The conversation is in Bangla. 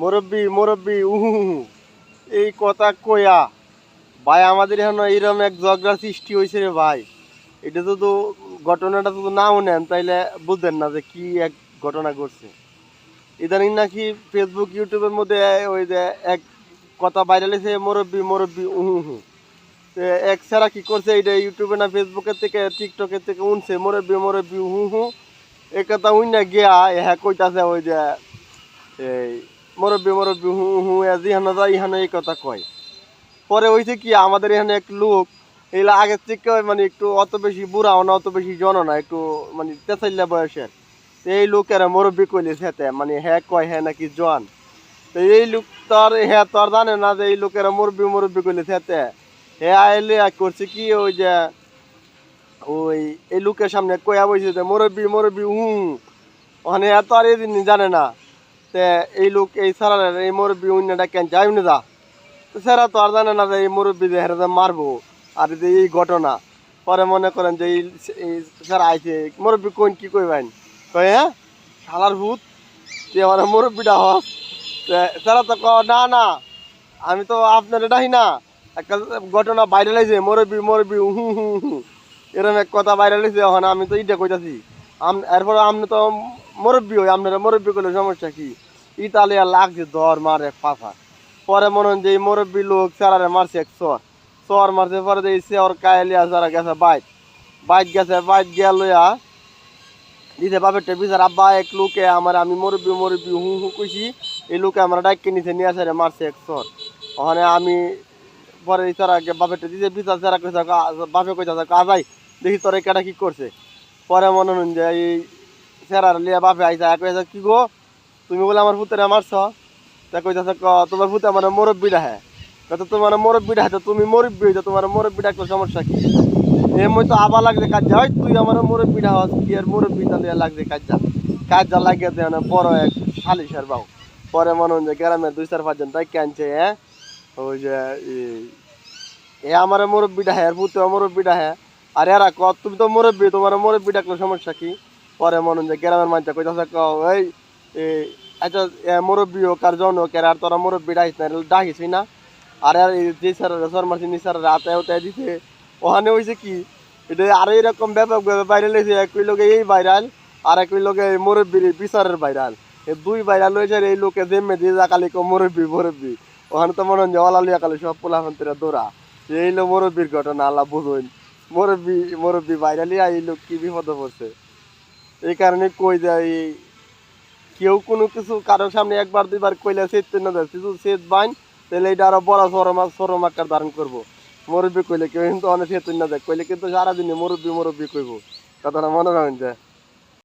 মুরব্বি মুরব্বি, উহু। এই কথা কয়া। ভাই, আমাদের এখন এইরকম এক ঝগড়া সৃষ্টি হয়েছে রে ভাই। এটা তো তো ঘটনাটা তো নাও নেন, তাইলে বুঝতেন না যে কি এক ঘটনা ঘটছে। ইদানিং নাকি ফেসবুক ইউটিউবের মধ্যে ওই যে এক কথা ভাইরাল হয়েছে মুরব্বি মুরব্বি, উহু তো এক ছাড়া কি করছে? এটা ইউটিউবে না ফেসবুকের থেকে টিকটকের থেকে উনছে, মুরব্বি মুরব্বি, উহু উহু। এই কথা উইনা গিয়া হ্যাঁ কইতাছে ওই যে, এই মুরব্বি মুরব্বি, হু হু আজি হানো যায়, ইহানো এই কথা কয়। পরে হইছে কি, আমাদের এখানে এক লোক এইলা আগের থেকে মানে একটু অত বেশি বুড়াও না, অত বেশি জন না, একটু মানে তেসাইল্লা বয়সের। তো এই লোকেরা মুরব্বি কইলে সেতে মানে হ্যাঁ কয় হ্যাঁ নাকি জন তো এই লোক তোর হ্যাঁ তোর জানে না যে এই লোকেরা মুরব্বি মুরব্বি কইলে সেতে হ্যাঁ আইলে করছে কি, ওই যে, ওই, এই লোকের সামনে কয়া বইছে যে মুরব্বি মুরব্বি হুম ওখানে এত আর এদিন জানে না। তে এই লোক, এই সারা এই মুরব্বি অন্যটা কেন যাই না যা। তো স্যারা তো আর জানে না যে এই মুরব্বি যে হেরে মারবো, আর যে এই ঘটনা। পরে মনে করেন যে এই স্যার আইছে, মুরব্বি কোন কি কইবেন? কয় হ্যাঁ? শালার ভূত? তুই আমার মুরব্বিটা হস? স্যারা তো ক না না, আমি তো আপনার ডাহি না। একটা ঘটনা ভাইরাল হয়েছে মুরব্বি মুরব্বি, হু হু হু এরকম এক কথা ভাইরাল হয়েছে এখন আমি তো ইটা কইতাছি। এরপর আপনি তো মুরব্বি হই আপনারা মুরব্বি করলে সমস্যা কি? ইতালিয়া লাগছে দর মারে পাফা। পরে মনে হয় যে এই মুরব্বি লোক চারারে মারছে এক চর। চর মারছে পরে যে সে ওর কায়লিয়া যারা গেছে বাইক বাইক গেছে বাইক গিয়া লইয়া দিছে বাপের টেপিসার আব্বা, এক লোকে আমার, আমি মুরব্বি মুরব্বি, হু হু, কইছি। এই লোকে আমার ডাইকে নিছে, নিয়ে আসে মারছে এক চর। ওখানে আমি পরে তারা বাপেরটা দিছে, বিচার চারা কইছে বাপে কইছে কাজাই দেখি তোর কেটা কি করছে? পরে মনে হন যে এই সেরার লিয়া বাপে আইসা এক কি গো তুমি বলে আমার পুতেরা মারছ? তা কইতাছে ক, তোমার পুতে আমার মুরব্বি ডাহে তো তোমার মুরব্বি ডাহে তো তুমি মুরব্বি হইতো তোমার মুরব্বি ডাকলে সমস্যা কি? এমনি তো আবার লাগছে কাজ হয় তুই আমার মুরব্বি ডাহস কি আর মুরব্বি তাহলে লাগছে কাজ যা? কাজ যা লাগিয়ে দেয় না বড় এক সালিশের বাবু পরে মনে হন যে গ্রামের দুই চার পাঁচজন তাই কেনছে হ্যাঁ? ওই যে এ আমার মুরব্বি ডাহে আর পুতে মুরব্বি ডাহে আর এরা ক, তুমি তো মুরব্বি, তোমার মুরব্বি ডাকলে সমস্যা কি? পরে মনে হয় যে গ্রামের মানুষ কইতাছে ক এই আচ্ছা মুরব্বি হোক আর জন হোক আর তোরা মুরব্বি ডাকিস না ডাকিস না। আর যে স্যার সর মাসি নি স্যার রাতে উঠে দিছে। ওখানে হয়েছে কি, এটা আর এরকম ব্যাপক ভাইরাল হয়েছে এক লোকে এই ভাইরাল আর এক লোকে মুরব্বির বিচারের ভাইরাল এই দুই ভাইরাল হয়েছে এই লোকে জেমে দিয়ে যা কালি মুরব্বি মুরব্বি। ওখানে তো মনে হয় অলালিয়া কালি সব পোলাফান্তিরা দৌড়া। এই হলো মুরব্বির ঘটনা, আল্লাহ বুঝুন। মুরব্বি মুরব্বি ভাইরালি এই লোক কি বিপদে পড়ছে? এই কারণে কই যায় কেউ কোনো কিছু কারোর সামনে একবার, দুইবার কইলে সেত না দেয়। কিছু সেত বাইন, তাহলে এটা আরও বড় সরম সরম আকার ধারণ করব। মুরব্বী কইলে কেউ কিন্তু অনেক সেট না দেয়। কইলে কিন্তু সারাদিনে মুরব্বী মুরব্বী কইবো। কথাটা মনে রাখেন যায়